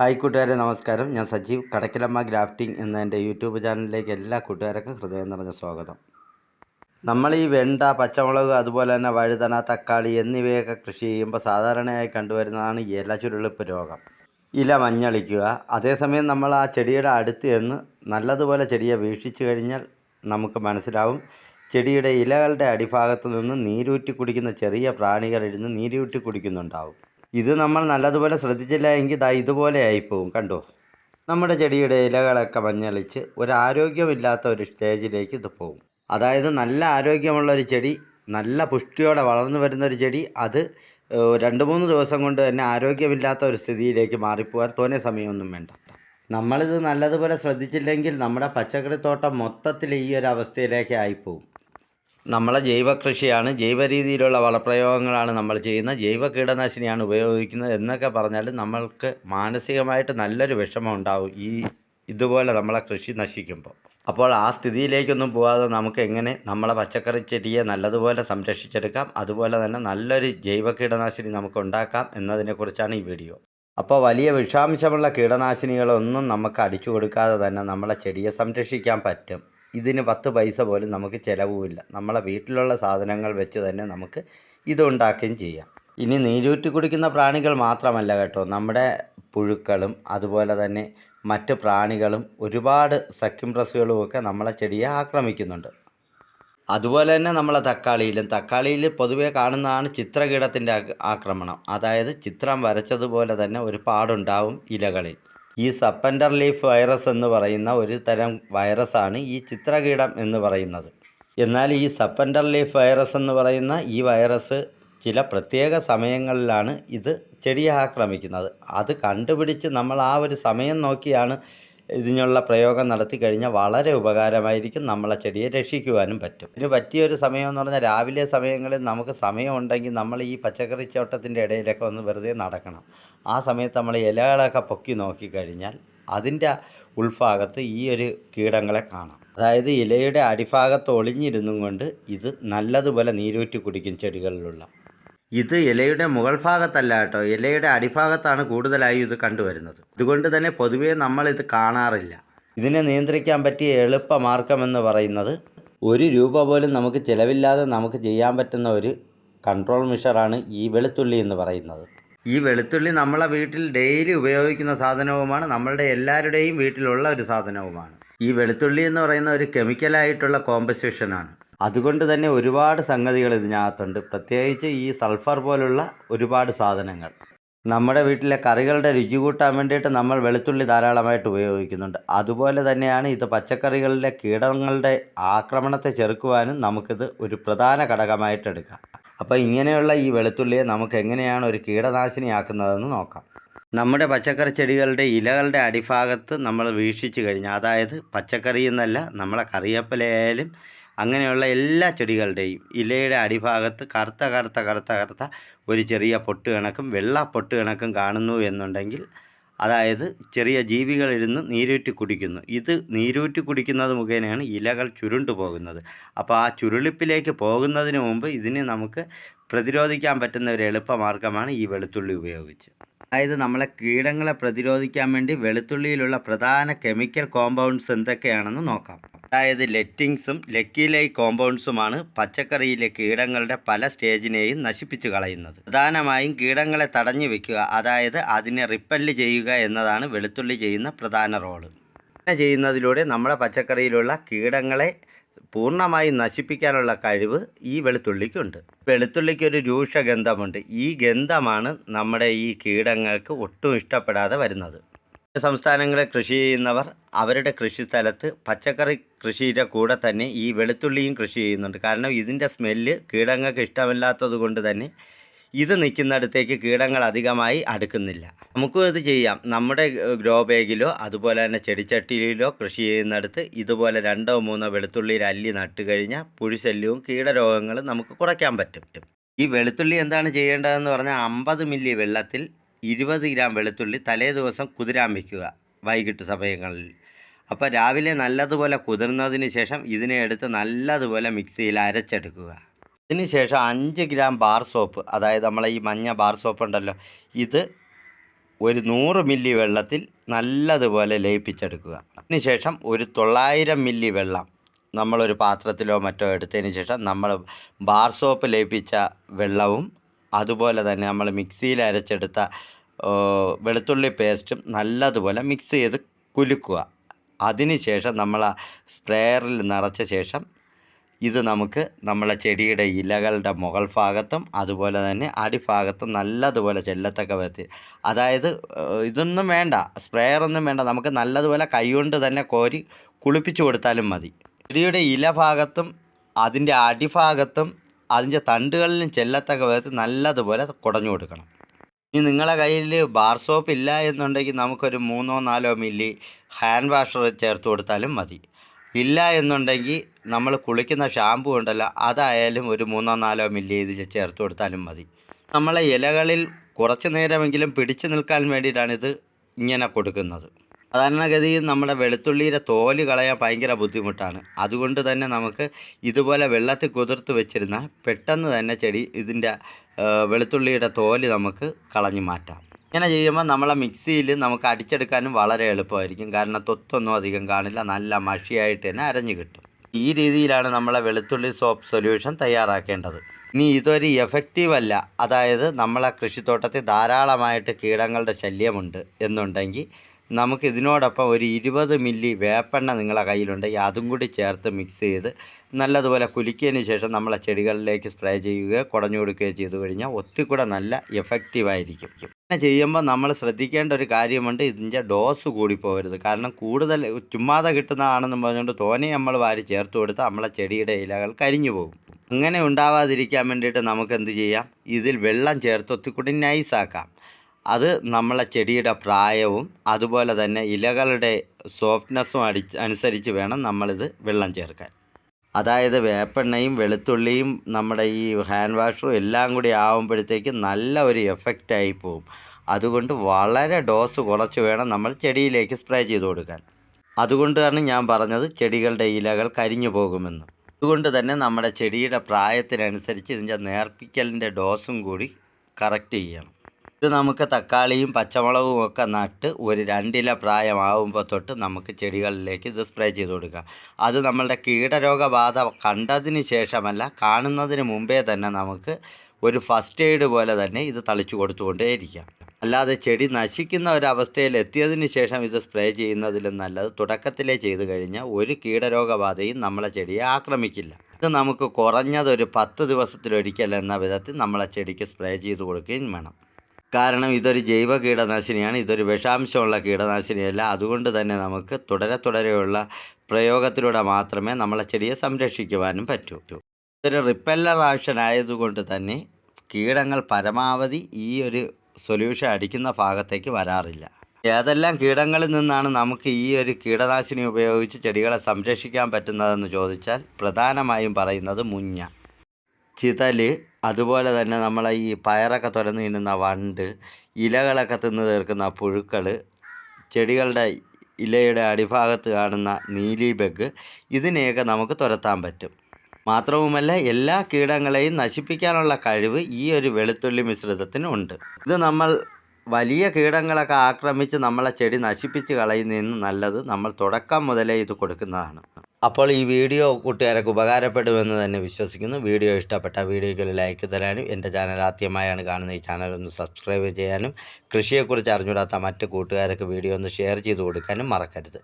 Hi കൂട്ടുകാരെ നമസ്കാരം. ഞാൻ സജീവ്. കടക്കിലമ്മ ഗ്രാഫ്റ്റിംഗ് എന്ന എന്റെ യൂട്യൂബ് ചാനലിലേക്ക് എല്ലാ കൂട്ടുകാർക്കും ഹൃദയം നിറഞ്ഞ സ്വാഗതം. നമ്മൾ ഈ വെണ്ട പച്ചമുളക് അതുപോലെ തന്നെ വഴുതന തക്കാളി എന്നിവയൊക്കെ കൃഷി ചെയ്യുമ്പോൾ സാധാരണയായി കണ്ടുവരുന്നതാണ് ഇല ചുരുളിപ്പ് രോഗം. ഇല മഞ്ഞളിക്കുക. അതേസമയം നമ്മൾ ആ ചെടിയുടെ അടുത്ത് എന്ന് നല്ലതുപോലെ ചെടിയെ വീക്ഷിച്ചു കഴിഞ്ഞാൽ നമുക്ക് മനസ്സിലാവും. ചെടിയുടെ ഇലകളുടെ അടിഭാഗത്ത് നിന്ന് നീരൂറ്റി കുടിക്കുന്ന ചെറിയ പ്രാണികൾ ഇരുന്ന് നീരൂറ്റി കുടിക്കുന്നുണ്ടാവും. ഇത് നമ്മൾ നല്ലതുപോലെ ശ്രദ്ധിച്ചില്ല എങ്കിൽ ദാ ഇതുപോലെ ആയിപ്പോവും കണ്ടോ? നമ്മുടെ ചെടിയുടെ ഇലകളൊക്കെ മഞ്ഞളിച്ച് ഒരു ആരോഗ്യമില്ലാത്ത ഒരു സ്റ്റേജിലേക്ക് ഇത് പോകും. അതായത് നല്ല ആരോഗ്യമുള്ള ഒരു ചെടി നല്ല പുഷ്ടിയോടെ വളർന്നു വരുന്ന ഒരു ചെടി അത് രണ്ട് മൂന്ന് ദിവസം കൊണ്ട് തന്നെ ആരോഗ്യമില്ലാത്ത ഒരു സ്ഥിതിയിലേക്ക് മാറിപ്പോകാൻ തോന്നിയ സമയമൊന്നും വേണ്ട. നമ്മളിത് നല്ലതുപോലെ ശ്രദ്ധിച്ചില്ലെങ്കിൽ നമ്മുടെ പച്ചക്കറിത്തോട്ടം മൊത്തത്തിൽ ഈ ഒരു അവസ്ഥയിലേക്ക് ആയിപ്പോവും. നമ്മളെ ജൈവ കൃഷിയാണ് ജൈവ രീതിയിലുള്ള വളപ്രയോഗങ്ങളാണ് നമ്മൾ ചെയ്യുന്നത്. ജൈവ കീടനാശിനിയാണ് ഉപയോഗിക്കുന്നത് എന്നൊക്കെ പറഞ്ഞാൽ നമ്മൾക്ക് മാനസികമായിട്ട് നല്ലൊരു വിഷമം ഉണ്ടാവും ഈ ഇതുപോലെ നമ്മളെ കൃഷി നശിക്കുമ്പോൾ. അപ്പോൾ ആ സ്ഥിതിയിലേക്കൊന്നും പോകാതെ നമുക്ക് എങ്ങനെ നമ്മളെ പച്ചക്കറി ചെടിയെ നല്ലതുപോലെ സംരക്ഷിച്ചെടുക്കാം അതുപോലെ തന്നെ നല്ലൊരു ജൈവ കീടനാശിനി നമുക്ക് ഉണ്ടാക്കാം എന്നതിനെക്കുറിച്ചാണ് ഈ വീഡിയോ. അപ്പോൾ വലിയ വിഷാംശമുള്ള കീടനാശിനികളൊന്നും നമുക്ക് അടിച്ചു കൊടുക്കാതെ തന്നെ നമ്മളെ ചെടിയെ സംരക്ഷിക്കാൻ പറ്റും. ഇതിന് പത്ത് പൈസ പോലും നമുക്ക് ചിലവുമില്ല. നമ്മളെ വീട്ടിലുള്ള സാധനങ്ങൾ വെച്ച് തന്നെ നമുക്ക് ഇത് ഉണ്ടാക്കുകയും ചെയ്യാം. ഇനി നീരൂറ്റി കുടിക്കുന്ന പ്രാണികൾ മാത്രമല്ല കേട്ടോ. നമ്മുടെ പുഴുക്കളും അതുപോലെ തന്നെ മറ്റ് പ്രാണികളും ഒരുപാട് സഖ്യംപ്രസ്സുകളും ഒക്കെ നമ്മളെ ചെടിയെ ആക്രമിക്കുന്നുണ്ട്. അതുപോലെ തന്നെ നമ്മളെ തക്കാളിയിലും. തക്കാളിയിൽ പൊതുവെ കാണുന്നതാണ് ചിത്രകീടത്തിന്റെ ആക്രമണം. അതായത് ചിത്രം വരച്ചതുപോലെ തന്നെ ഒരു പാടുണ്ടാവും ഇലകളിൽ. ഈ സപ്പൻഡർ ലീഫ് വൈറസ് എന്ന് പറയുന്ന ഒരു തരം വൈറസാണ് ഈ ചിത്രകീടം എന്ന് പറയുന്നത്. എന്നാൽ ഈ സപ്പൻഡർ ലീഫ് വൈറസ് എന്ന് പറയുന്ന ഈ വൈറസ് ചില പ്രത്യേക സമയങ്ങളിലാണ് ഇത് ചെടിയെ ആക്രമിക്കുന്നത്. അത് കണ്ടുപിടിച്ച് നമ്മൾ ആ ഒരു സമയം നോക്കിയാണ് ഇതിനുള്ള പ്രയോഗം നടത്തി കഴിഞ്ഞാൽ വളരെ ഉപകാരമായിരിക്കും നമ്മളെ ചെടിയെ രക്ഷിക്കുവാനും പറ്റും. ഇതിന് പറ്റിയൊരു സമയം എന്ന് പറഞ്ഞാൽ രാവിലെ സമയങ്ങളിൽ നമുക്ക് സമയമുണ്ടെങ്കിൽ നമ്മൾ ഈ പച്ചക്കറി ചോട്ടത്തിന്റെ ഇടയിലൊക്കെ ഒന്ന് വെറുതെ നടക്കണം. ആ സമയത്ത് നമ്മൾ ഇലകളൊക്കെ പൊക്കി നോക്കിക്കഴിഞ്ഞാൽ അതിന്റെ ഉൾഭാഗത്ത് ഈ ഒരു കീടങ്ങളെ കാണാം. അതായത് ഇലയുടെ അടിഭാഗത്ത് ഒളിഞ്ഞിരുന്നും കൊണ്ട് ഇത് നല്ലതുപോലെ നീരൂറ്റി കുടിക്കും ചെടികളിലുള്ള. ഇത് ഇലയുടെ മുകൾ ഭാഗത്തല്ല കേട്ടോ. ഇലയുടെ അടിഭാഗത്താണ് കൂടുതലായി ഇത് കണ്ടുവരുന്നത്. ഇതുകൊണ്ട് തന്നെ പൊതുവേ നമ്മൾ ഇത് കാണാറില്ല. ഇതിനെ നിയന്ത്രിക്കാൻ പറ്റിയ എളുപ്പ മാർഗമെന്ന് പറയുന്നത് ഒരു രൂപ പോലും നമുക്ക് ചിലവില്ലാതെ നമുക്ക് ചെയ്യാൻ പറ്റുന്ന ഒരു കൺട്രോൾ മിഷറാണ് ഈ വെളുത്തുള്ളി എന്ന് പറയുന്നത്. ഈ വെളുത്തുള്ളി നമ്മളെ വീട്ടിൽ ഡെയിലി ഉപയോഗിക്കുന്ന സാധനവുമാണ്. നമ്മളുടെ എല്ലാവരുടെയും വീട്ടിലുള്ള ഒരു സാധനവുമാണ്. ഈ വെളുത്തുള്ളി എന്ന് പറയുന്ന ഒരു കെമിക്കലായിട്ടുള്ള കോമ്പസിഷനാണ് അതുകൊണ്ട് തന്നെ ഒരുപാട് സംഗതികൾ ഇതിനകത്തുണ്ട്. പ്രത്യേകിച്ച് ഈ സൾഫർ പോലുള്ള ഒരുപാട് സാധനങ്ങൾ. നമ്മുടെ വീട്ടിലെ കറികളുടെ രുചി കൂട്ടാൻ വേണ്ടിയിട്ട് നമ്മൾ വെളുത്തുള്ളി ധാരാളമായിട്ട് ഉപയോഗിക്കുന്നുണ്ട്. അതുപോലെ തന്നെയാണ് ഇത് പച്ചക്കറികളിലെ കീടങ്ങളുടെ ആക്രമണത്തെ ചെറുക്കുവാനും നമുക്കിത് ഒരു പ്രധാന ഘടകമായിട്ട് എടുക്കാം. അപ്പോൾ ഇങ്ങനെയുള്ള ഈ വെളുത്തുള്ളിയെ നമുക്ക് എങ്ങനെയാണ് ഒരു കീടനാശിനിയാക്കുന്നതെന്ന് നോക്കാം. നമ്മുടെ പച്ചക്കറി ചെടികളുടെ ഇലകളുടെ അടിഭാഗത്ത് നമ്മൾ വീക്ഷിച്ചു കഴിഞ്ഞാൽ അതായത് പച്ചക്കറി എന്നല്ല നമ്മളെ കറിവേപ്പിലയായാലും അങ്ങനെയുള്ള എല്ലാ ചെടികളുടെയും ഇലയുടെ അടിഭാഗത്ത് കറുത്ത കറുത്ത കറുത്ത കറുത്ത ഒരു ചെറിയ പൊട്ട് കണക്കും വെള്ള പൊട്ട് കണക്കും കാണുന്നു എന്നുണ്ടെങ്കിൽ അതായത് ചെറിയ ജീവികളിരുന്ന് നീരൂറ്റി കുടിക്കുന്നു. ഇത് നീരൂറ്റി കുടിക്കുന്നത് മുഖേനയാണ് ഇലകൾ ചുരുണ്ടു പോകുന്നത് അപ്പോൾ ആ ചുരുളിപ്പിലേക്ക് പോകുന്നതിന് മുമ്പ് ഇതിനെ നമുക്ക് പ്രതിരോധിക്കാൻ പറ്റുന്ന ഒരു എളുപ്പമാർഗമാണ് ഈ വെളുത്തുള്ളി ഉപയോഗിച്ച്. അതായത് നമ്മളെ കീടങ്ങളെ പ്രതിരോധിക്കാൻ വേണ്ടി വെളുത്തുള്ളിയിലുള്ള പ്രധാന കെമിക്കൽ കോമ്പൗണ്ട്സ് എന്തൊക്കെയാണെന്ന് നോക്കാം. അതായത് ലെറ്റിങ്സും ലക്കിലൈ കോമ്പൗണ്ട്സുമാണ് പച്ചക്കറിയിലെ കീടങ്ങളുടെ പല സ്റ്റേജിനെയും നശിപ്പിച്ചു കളയുന്നത്. പ്രധാനമായും കീടങ്ങളെ തടഞ്ഞു വെക്കുക അതായത് അതിനെ റിപ്പല്ല് ചെയ്യുക എന്നതാണ് വെളുത്തുള്ളി ചെയ്യുന്ന പ്രധാന റോൾ. ചെയ്യുന്നതിലൂടെ നമ്മുടെ പച്ചക്കറിയിലുള്ള കീടങ്ങളെ പൂർണമായും നശിപ്പിക്കാനുള്ള കഴിവ് ഈ വെളുത്തുള്ളിക്കുണ്ട്. വെളുത്തുള്ളിക്ക് ഒരു രൂക്ഷഗന്ധമുണ്ട്. ഈ ഗന്ധമാണ് നമ്മുടെ ഈ കീടങ്ങൾക്ക് ഒട്ടും ഇഷ്ടപ്പെടാതെ വരുന്നത്. സംസ്ഥാനങ്ങളെ കൃഷി ചെയ്യുന്നവർ അവരുടെ കൃഷി സ്ഥലത്ത് പച്ചക്കറി കൃഷിയുടെ കൂടെ തന്നെ ഈ വെളുത്തുള്ളിയും കൃഷി ചെയ്യുന്നുണ്ട്. കാരണം ഇതിന്റെ സ്മെല്ല് കീടങ്ങൾക്ക് ഇഷ്ടമില്ലാത്തത് കൊണ്ട് തന്നെ ഇത് നിൽക്കുന്നിടത്തേക്ക് കീടങ്ങൾ അധികമായി അടുക്കുന്നില്ല. നമുക്കും ഇത് ചെയ്യാം. നമ്മുടെ ഗ്രോ ബാഗിലോ അതുപോലെ തന്നെ ചെടിച്ചട്ടിയിലോ കൃഷി ചെയ്യുന്നിടത്ത് ഇതുപോലെ രണ്ടോ മൂന്നോ വെളുത്തുള്ളിയിൽ അല്ലി നട്ട് കഴിഞ്ഞാൽ പുഴുശല്യവും കീടരോഗങ്ങളും നമുക്ക് കുറയ്ക്കാൻ പറ്റും. ഈ വെളുത്തുള്ളി എന്താണ് ചെയ്യേണ്ടതെന്ന് പറഞ്ഞാൽ അമ്പത് മില്ലി വെള്ളത്തിൽ ഇരുപത് ഗ്രാം വെളുത്തുള്ളി തലേ ദിവസം കുതിരാൻ വയ്ക്കുക വൈകിട്ട് സമയങ്ങളിൽ. അപ്പോൾ രാവിലെ നല്ലതുപോലെ കുതിർന്നതിന് ശേഷം ഇതിനെ എടുത്ത് നല്ലതുപോലെ മിക്സിയിൽ അരച്ചെടുക്കുക. ശേഷം അഞ്ച് ഗ്രാം ബാർ സോപ്പ് അതായത് നമ്മളെ ഈ മഞ്ഞ ബാർ സോപ്പ് ഉണ്ടല്ലോ ഇത് ഒരു നൂറ് മില്ലി വെള്ളത്തിൽ നല്ലതുപോലെ ലയിപ്പിച്ചെടുക്കുക. അതിനുശേഷം ഒരു തൊള്ളായിരം മില്ലി വെള്ളം നമ്മളൊരു പാത്രത്തിലോ മറ്റോ എടുത്തതിന് ശേഷം നമ്മൾ ബാർ സോപ്പ് ലയിപ്പിച്ച വെള്ളവും അതുപോലെ തന്നെ നമ്മൾ മിക്സിയിൽ അരച്ചെടുത്ത വെളുത്തുള്ളി പേസ്റ്റും നല്ലതുപോലെ മിക്സ് ചെയ്ത് കുലുക്കുക. അതിനുശേഷം നമ്മൾ സ്പ്രെയറിൽ നിറച്ച ശേഷം ഇത് നമുക്ക് നമ്മളെ ചെടിയുടെ ഇലകളുടെ മുകൾ ഭാഗത്തും അതുപോലെ തന്നെ അടിഭാഗത്തും നല്ലതുപോലെ ചെല്ലത്തക്ക വിധത്തിൽ. അതായത് ഇതൊന്നും വേണ്ട. സ്പ്രേയറൊന്നും വേണ്ട. നമുക്ക് നല്ലതുപോലെ കൈകൊണ്ട് തന്നെ കോരി കുളിപ്പിച്ചു കൊടുത്താലും മതി. ചെടിയുടെ ഇല ഭാഗത്തും അതിന്റെ അടിഭാഗത്തും അതിന്റെ തണ്ടുകളിലും ചെല്ലത്തക്ക വിധത്തിൽ നല്ലതുപോലെ കുടഞ്ഞു കൊടുക്കണം. ഇനി നിങ്ങളെ കയ്യിൽ ബാർ സോപ്പ് ഇല്ല എന്നുണ്ടെങ്കിൽ നമുക്കൊരു മൂന്നോ നാലോ മില്ലി ഹാൻഡ് വാഷർ ചേർത്ത് കൊടുത്താലും മതി. ഇല്ല എന്നുണ്ടെങ്കിൽ നമ്മൾ കുളിക്കുന്ന ഷാമ്പു ഉണ്ടല്ലോ അതായാലും ഒരു മൂന്നോ നാലോ മില്ലി ഇതിൽ ചേർത്ത് കൊടുത്താലും മതി. നമ്മളെ ഇലകളിൽ കുറച്ച് നേരമെങ്കിലും പിടിച്ചു നിൽക്കാൻ വേണ്ടിയിട്ടാണ് ഇത് ഇങ്ങനെ കൊടുക്കുന്നത്. സാധാരണഗതിയിൽ നമ്മുടെ വെളുത്തുള്ളിയുടെ തോൽ കളയാൻ ഭയങ്കര ബുദ്ധിമുട്ടാണ്. അതുകൊണ്ട് തന്നെ നമുക്ക് ഇതുപോലെ വെള്ളത്തിൽ കുതിർത്ത് വെച്ചിരുന്നാൽ പെട്ടെന്ന് തന്നെ ചെടി ഇതിന്റെ വെളുത്തുള്ളിയുടെ തോൽ നമുക്ക് കളഞ്ഞു മാറ്റാം. ഇങ്ങനെ ചെയ്യുമ്പോൾ നമ്മളെ മിക്സിയിൽ നമുക്ക് അടിച്ചെടുക്കാനും വളരെ എളുപ്പമായിരിക്കും. കാരണം തൊത്തൊന്നും അധികം കാണില്ല. നല്ല മഷിയായിട്ട് തന്നെ അരഞ്ഞു കിട്ടും. ഈ രീതിയിലാണ് നമ്മളെ വെളുത്തുള്ളി സോപ്പ് സൊല്യൂഷൻ തയ്യാറാക്കേണ്ടത്. ഇനി ഇതൊരു എഫക്റ്റീവ് അല്ല. അതായത് നമ്മളെ കൃഷിത്തോട്ടത്തിൽ ധാരാളമായിട്ട് കീടങ്ങളുടെ ശല്യമുണ്ട് എന്നുണ്ടെങ്കിൽ നമുക്ക് ഇതിനോടൊപ്പം ഒരു ഇരുപത് മില്ലി വേപ്പെണ്ണ നിങ്ങളെ കയ്യിലുണ്ടെങ്കിൽ അതും കൂടി ചേർത്ത് മിക്സ് ചെയ്ത് നല്ലതുപോലെ കുലുക്കിയതിന് ശേഷം നമ്മളെ ചെടികളിലേക്ക് സ്പ്രേ ചെയ്യുകയോ കുടഞ്ഞു കൊടുക്കുകയോ ചെയ്തു കഴിഞ്ഞാൽ ഒത്തിരി നല്ല എഫക്റ്റീവായിരിക്കും ഇങ്ങനെ ചെയ്യുമ്പോൾ നമ്മൾ ശ്രദ്ധിക്കേണ്ട ഒരു കാര്യമുണ്ട്. ഇതിന്റെ ഡോസ് കൂടി പോകരുത് കാരണം കൂടുതൽ ചുമ്മാതെ കിട്ടുന്നതാണെന്ന് പറഞ്ഞുകൊണ്ട് തോനെ നമ്മൾ വാരി ചേർത്ത് കൊടുത്താൽ നമ്മളെ ചെടിയുടെ ഇലകൾ കരിഞ്ഞു പോകും. അങ്ങനെ ഉണ്ടാവാതിരിക്കാൻ വേണ്ടിയിട്ട് നമുക്ക് എന്ത് ചെയ്യാം? ഇതിൽ വെള്ളം ചേർത്ത് ഒത്തിക്കൂടി നൈസാക്കാം അത് നമ്മളെ ചെടിയുടെ പ്രായവും അതുപോലെ തന്നെ ഇലകളുടെ സോഫ്റ്റ്നെസ്സും അടിച്ച് അനുസരിച്ച് വേണം നമ്മളിത് വെള്ളം ചേർക്കാൻ. അതായത് വേപ്പെണ്ണയും വെളുത്തുള്ളിയും നമ്മുടെ ഈ ഹാൻഡ് വാഷും എല്ലാം കൂടി ആകുമ്പോഴത്തേക്ക് നല്ല ഒരു എഫക്റ്റായി പോകും അതുകൊണ്ട് വളരെ ഡോസ് കുറച്ച് വേണം നമ്മൾ ചെടിയിലേക്ക് സ്പ്രേ ചെയ്ത് കൊടുക്കാൻ. അതുകൊണ്ട് തന്നെ ഞാൻ പറഞ്ഞത് ചെടികളുടെ ഇലകൾ കരിഞ്ഞു പോകുമെന്ന്. അതുകൊണ്ട് തന്നെ നമ്മുടെ ചെടിയുടെ പ്രായത്തിനനുസരിച്ച് ഇതിന്റെ നേർപ്പിക്കലിന്റെ ഡോസും കൂടി കറക്റ്റ് ചെയ്യണം. ഇത് നമുക്ക് തക്കാളിയും പച്ചമുളകും ഒക്കെ നട്ട് ഒരു രണ്ടില പ്രായമാവുമ്പോൾ തൊട്ട് നമുക്ക് ചെടികളിലേക്ക് ഇത് സ്പ്രേ ചെയ്ത് കൊടുക്കുക അത് നമ്മളുടെ കീടരോഗബാധ കണ്ടതിന് ശേഷമല്ല കാണുന്നതിന് മുമ്പേ തന്നെ നമുക്ക് ഒരു ഫസ്റ്റ് എയ്ഡ് പോലെ തന്നെ ഇത് തളിച്ചു കൊടുത്തുകൊണ്ടേയിരിക്കാം. അല്ലാതെ ചെടി നശിക്കുന്ന ഒരവസ്ഥയിൽ എത്തിയതിന് ശേഷം ഇത് സ്പ്രേ ചെയ്യുന്നതിലും നല്ലത് തുടക്കത്തിലേ ചെയ്തു കഴിഞ്ഞാൽ ഒരു കീടരോഗബാധയും നമ്മളെ ചെടിയെ ആക്രമിക്കില്ല. ഇത് നമുക്ക് കുറഞ്ഞത് ഒരു പത്ത് ദിവസത്തിലൊരിക്കൽ എന്ന വിധത്തിൽ നമ്മളെ ചെടിക്ക് സ്പ്രേ ചെയ്ത് കൊടുക്കുകയും വേണം. കാരണം ഇതൊരു ജൈവ കീടനാശിനിയാണ് ഇതൊരു വിഷാംശമുള്ള കീടനാശിനിയല്ല. അതുകൊണ്ട് തന്നെ നമുക്ക് തുടരെ തുടരെയുള്ള പ്രയോഗത്തിലൂടെ മാത്രമേ നമ്മളെ ചെടിയെ സംരക്ഷിക്കുവാനും പറ്റൂ. ഇതൊരു റിപ്പല്ലർ ആക്ഷൻ ആയതുകൊണ്ട് തന്നെ കീടങ്ങൾ പരമാവധി ഈ ഒരു സൊല്യൂഷൻ അടിക്കുന്ന ഭാഗത്തേക്ക് വരാറില്ല. ഏതെല്ലാം കീടങ്ങളിൽ നിന്നാണ് നമുക്ക് ഈ ഒരു കീടനാശിനി ഉപയോഗിച്ച് ചെടികളെ സംരക്ഷിക്കാൻ പറ്റുന്നതെന്ന് ചോദിച്ചാൽ പ്രധാനമായും പറയുന്നത് മുഞ്ഞ. ചിതൽ അതുപോലെ തന്നെ നമ്മളെ ഈ പയറൊക്കെ തുരന്ന് തിന്നുന്ന വണ്ട് ഇലകളൊക്കെ തിന്ന് തീർക്കുന്ന പുഴുക്കൾ ചെടികളുടെ ഇലയുടെ അടിഭാഗത്ത് കാണുന്ന നീലി ബഗ് ഇതിനെയൊക്കെ നമുക്ക് തുരത്താൻ പറ്റും. മാത്രവുമല്ല എല്ലാ കീടങ്ങളെയും നശിപ്പിക്കാനുള്ള കഴിവ് ഈ ഒരു വെളുത്തുള്ളി മിശ്രിതത്തിനുണ്ട് ഇത് നമ്മൾ വലിയ കീടങ്ങളൊക്കെ ആക്രമിച്ച് നമ്മളെ ചെടി നശിപ്പിച്ച് കളയുന്നതിന് നല്ലത് നമ്മൾ തുടക്കം മുതലേ ഇത് കൊടുക്കുന്നതാണ്. അപ്പോൾ ഈ വീഡിയോ കൂട്ടുകാരൊക്കെ ഉപകാരപ്പെടുമെന്ന് തന്നെ വിശ്വസിക്കുന്നു. വീഡിയോ ഇഷ്ടപ്പെട്ട വീഡിയോയ്ക്ക് ഒരു ലൈക്ക് തരാനും എന്റെ ചാനൽ ആദ്യമായാണ് കാണുന്ന ഈ ചാനൽ ഒന്ന് സബ്സ്ക്രൈബ് ചെയ്യാനും കൃഷിയെക്കുറിച്ച് അറിഞ്ഞുകൂടാത്ത മറ്റ് കൂട്ടുകാർക്ക് വീഡിയോ ഒന്ന് ഷെയർ ചെയ്ത് കൊടുക്കാനും മറക്കരുത്.